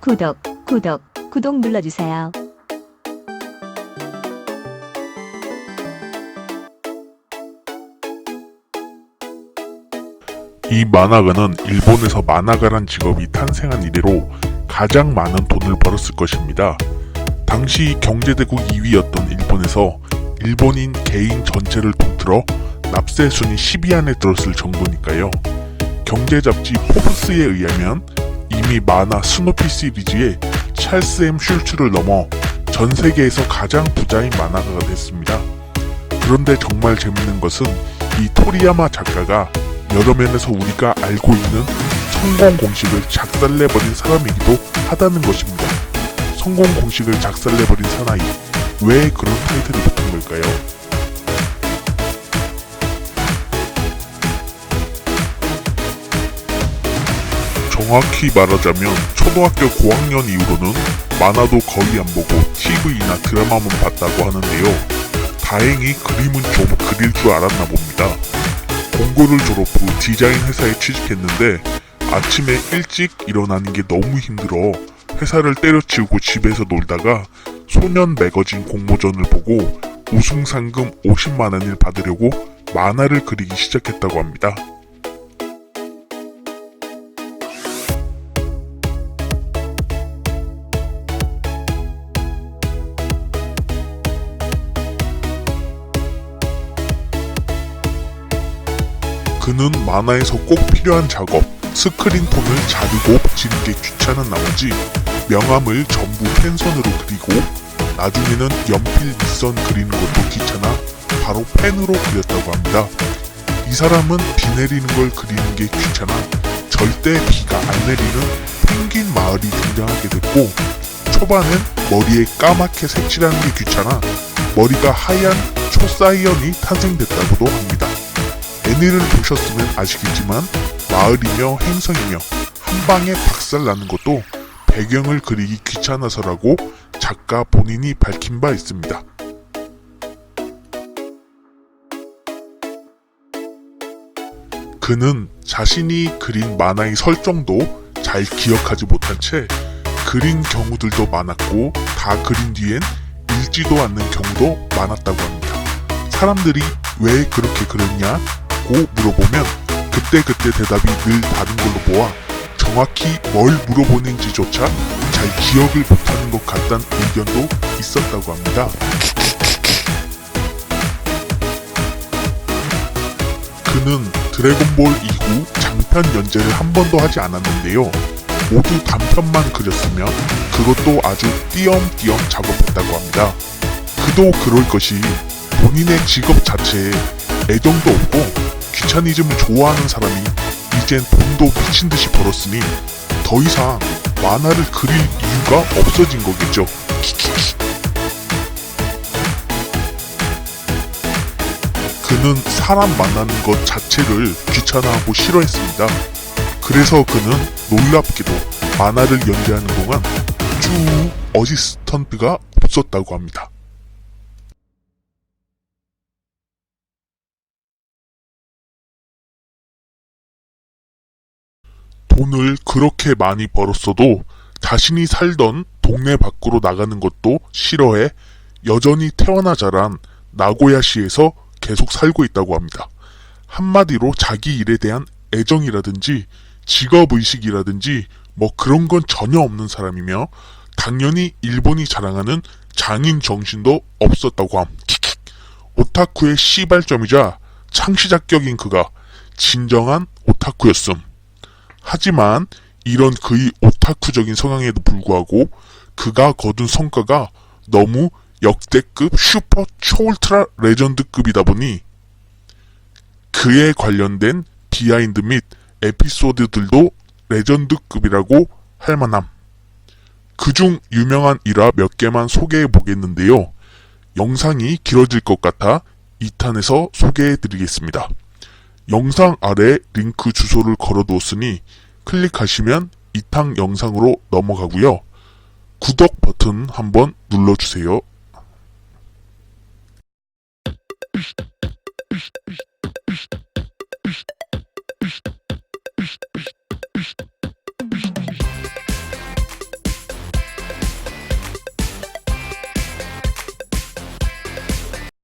구독, 구독, 구독 눌러주세요. 이 만화가는 일본에서 만화가란 직업이 탄생한 이래로 가장 많은 돈을 벌었을 것입니다. 당시 경제대국 2위였던 일본에서 일본인 개인 전체를 통틀어 납세 순위 10위 안에 들었을 정도니까요. 경제 잡지 포브스에 의하면 이미 만화 스노피 시리즈의 찰스 M 슐츠를 넘어 전 세계에서 가장 부자인 만화가가 됐습니다. 그런데 정말 재밌는 것은 이 토리야마 작가가 여러 면에서 우리가 알고 있는 성공 공식을 작살내버린 사람이기도 하다는 것입니다. 성공 공식을 작살내버린 사나이. 왜 그런 타이틀이 붙은 걸까요? 정확히 말하자면 초등학교 고학년 이후로는 만화도 거의 안 보고 TV나 드라마만 봤다고 하는데요. 다행히 그림은 좀 그릴 줄 알았나 봅니다. 공고를 졸업 후 디자인 회사에 취직했는데 아침에 일찍 일어나는 게 너무 힘들어 회사를 때려치우고 집에서 놀다가 소년 매거진 공모전을 보고 우승 상금 50만 원을 받으려고 만화를 그리기 시작했다고 합니다. 그는 만화에서 꼭 필요한 작업, 스크린 톤을 자르고 붙이는 게 귀찮은 나머지 명암을 전부 펜선으로 그리고 나중에는 연필 밑선 그리는 것도 귀찮아 바로 펜으로 그렸다고 합니다. 이 사람은 비 내리는 걸 그리는 게 귀찮아 절대 비가 안 내리는 펭귄 마을이 등장하게 됐고 초반엔 머리에 까맣게 색칠하는 게 귀찮아 머리가 하얀 초사이언이 탄생됐다고도 합니다. 애니를 보셨으면 아시겠지만 마을이며 행성이며 한 방에 박살 나는 것도 배경을 그리기 귀찮아서라고 작가 본인이 밝힌 바 있습니다. 그는 자신이 그린 만화의 설정도 잘 기억하지 못한 채 그린 경우들도 많았고 다 그린 뒤엔 읽지도 않는 경우도 많았다고 합니다. 사람들이 왜 그렇게 그렸냐? 고 물어보면 그때그때 대답이 늘 다른 걸로 보아 정확히 뭘 물어보는지조차 잘 기억을 못하는 것 같다는 의견도 있었다고 합니다. 그는 드래곤볼 이후 장편 연재를 한 번도 하지 않았는데요. 모두 단편만 그렸으며 그것도 아주 띄엄띄엄 작업했다고 합니다. 그도 그럴 것이 본인의 직업 자체에 애정도 없고 귀차니즘을 좋아하는 사람이 이젠 돈도 미친 듯이 벌었으니 더 이상 만화를 그릴 이유가 없어진 거겠죠. 그는 사람 만나는 것 자체를 귀찮아하고 싫어했습니다. 그래서 그는 놀랍게도 만화를 연재하는 동안 쭉 어시스턴트가 없었다고 합니다. 돈을 그렇게 많이 벌었어도 자신이 살던 동네 밖으로 나가는 것도 싫어해 여전히 태어나 자란 나고야시에서 계속 살고 있다고 합니다. 한마디로 자기 일에 대한 애정이라든지 직업의식이라든지 뭐 그런 건 전혀 없는 사람이며 당연히 일본이 자랑하는 장인 정신도 없었다고 함. 킥킥. 오타쿠의 시발점이자 창시작격인 그가 진정한 오타쿠였음. 하지만 이런 그의 오타쿠적인 성향에도 불구하고 그가 거둔 성과가 너무 역대급 슈퍼 초울트라 레전드급이다 보니 그에 관련된 비하인드 및 에피소드들도 레전드급이라고 할 만함. 그중 유명한 일화 몇 개만 소개해 보겠는데요. 영상이 길어질 것 같아 2탄에서 소개해 드리겠습니다. 영상 아래 링크 주소를 걸어 두었으니 클릭하시면 2탄 영상으로 넘어가고요. 구독 버튼 한번 눌러주세요.